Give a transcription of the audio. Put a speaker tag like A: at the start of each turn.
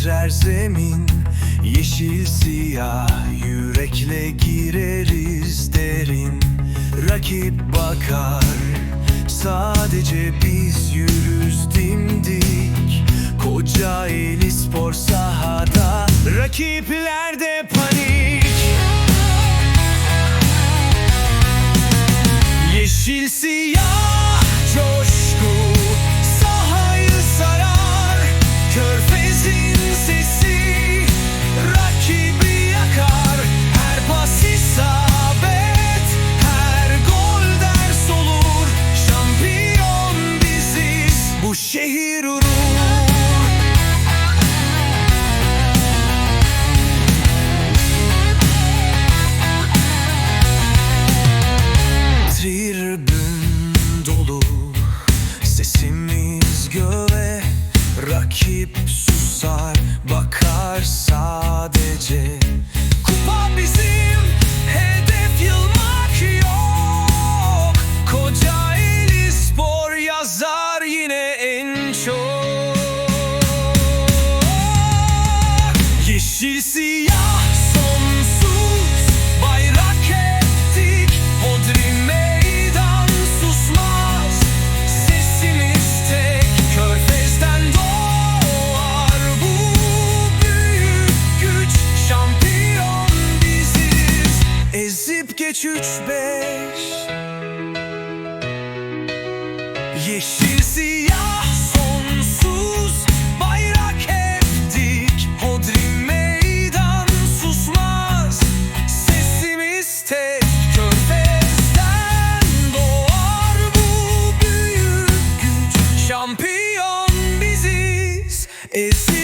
A: titrer zemin. Yeşil siyah yürekle gireriz derin. Rakip bakar sadece biz yürürüz dimdik. Koca eli spor sahada Rakipler de para şehir urur Tribün dolu. Sesimiz göğe Rakip susar Yeşil siyah sonsuz bayrak ettik. Hodri meydan susmaz Sesimiz tek körfezden doğar. Bu büyük güç şampiyon biziz. Ezip geç üç beş. Yeşil siyah bu büyük